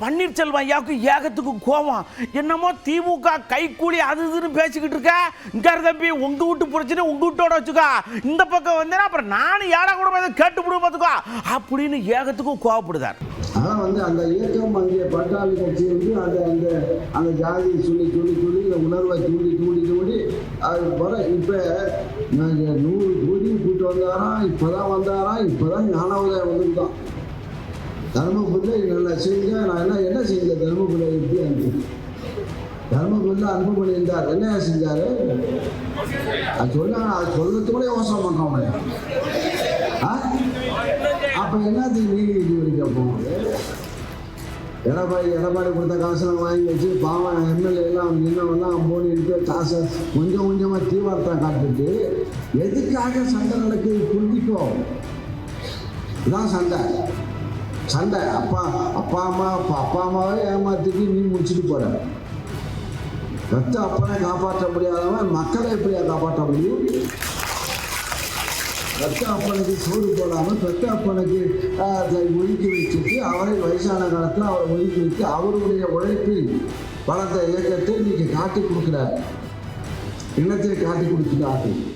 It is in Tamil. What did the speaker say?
பன்னீர்செல்வம் ஐயாவுக்கு ஏகத்துக்கு கோவம். என்னமோ திமுக கைக்கூலி அது இதுன்னு பேசிக்கிட்டு இருக்க? இங்கே தம்பி உங்க வீட்டு பிரச்சனை உங்க வீட்டோட வச்சுக்கோ. இந்த பக்கம் வந்தேன்னா அப்புறம் நானும் யாரா கூட போய் கேட்டு விடுவோம் பார்த்துக்கோ. அப்படின்னு ஏகத்துக்கும் கோவப்படுதார். ஆனால் வந்து அந்த இயக்கம் அங்கே பட்டாளி கட்சி வந்து அந்த அந்த அந்த ஜாதியை சொல்லி சொல்லி சொல்லி இந்த உணர்வை தூண்டி தூண்டி தூண்டி அது வர இப்போ நூறு கோடி கூட்டு வந்தாராம் இப்போ தான் வந்தாராம் இப்போ தான் ஞானோதயம் வந்துருக்கான் தர்மபுரியில் நல்லா செய்யுங்க நான் என்ன என்ன செஞ்சேன் தர்மபுரியில் எப்படி அனுப்பி? தர்மபுரியில் அன்பு பண்ணியிருந்தார் என்ன செஞ்சார்? அது சொல்ல அது சொல்றது கூட யோசனை பண்ணுறோம் ஆ? அப்போ என்னத்துக்கு நீதி வரைக்கும் அப்போ? எடப்பாடி எடப்பாடி கொடுத்த காசெல்லாம் வாங்கி வச்சு பாவம் எம்எல்ஏ எல்லாம் நின்னவெல்லாம் போனிட்டு காசை கொஞ்சம் கொஞ்சமாக தீவிரத்தை காட்டுட்டு எதுக்காக சண்டை நடக்குது புரிஞ்சுக்கோ. இதான் சண்டை. சண்டை. அப்பா அப்பா அம்மா அப்பா அப்பா அம்மாவே ஏமாத்திட்டு நீ முடிச்சுட்டு போற. ரத்த அப்பனை காப்பாற்ற முடியாதவன் மக்களை எப்படியா காப்பாற்ற முடியும்? ரத்த அப்பனுக்கு சோறு போடாமல் பெத்த அப்பனுக்கு அதை ஒதுக்கி வச்சுட்டு அவரை வயசான காலத்தில் அவரை ஒதுக்கி வைத்து அவருடைய உழைப்பில் பணத்தை இயக்கத்தை இன்னைக்கு காட்டி கொடுக்குறார். இனத்தை காட்டி கொடுத்துட்டார்கள்